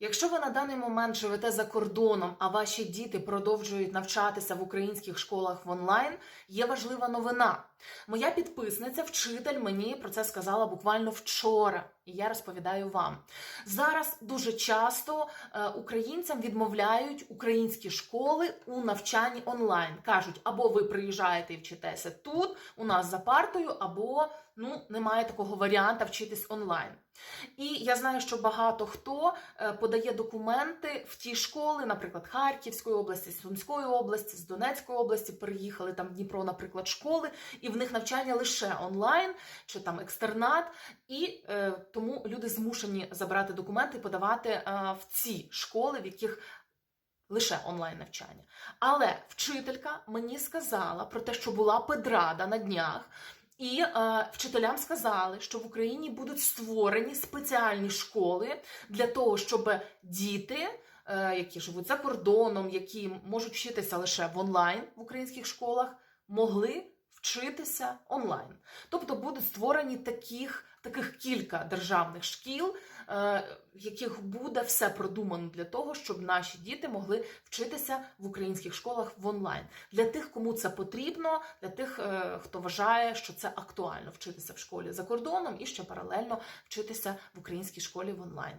Якщо ви на даний момент живете за кордоном, а ваші діти продовжують навчатися в українських школах в онлайн, є важлива новина. Моя підписниця, вчитель, мені про це сказала буквально вчора, і я розповідаю вам. Зараз дуже часто е, українцям відмовляють українські школи у навчанні онлайн. кажуть, або ви приїжджаєте і вчитеся тут, у нас за партою, або ну немає такого варіанта вчитись онлайн. І я знаю, що багато хто е, подає документи в ті школи, наприклад, Харківської області, Сумської області, з Донецької області переїхали там в Дніпро, наприклад, школи, і в них навчання лише онлайн чи там екстернат, і е, тому люди змушені забрати документи і подавати е, в ці школи, в яких лише онлайн навчання. Але вчителька мені сказала про те, що була педрада на днях. І е, вчителям сказали, що в Україні будуть створені спеціальні школи для того, щоб діти, е, які живуть за кордоном, які можуть вчитися лише в онлайн в українських школах, могли вчитися онлайн. Тобто будуть створені таких, таких кілька державних шкіл, е, в яких буде все продумано для того, щоб наші діти могли вчитися в українських школах в онлайн. Для тих, кому це потрібно, для тих, е, хто вважає, що це актуально вчитися в школі за кордоном і ще паралельно вчитися в українській школі в онлайн.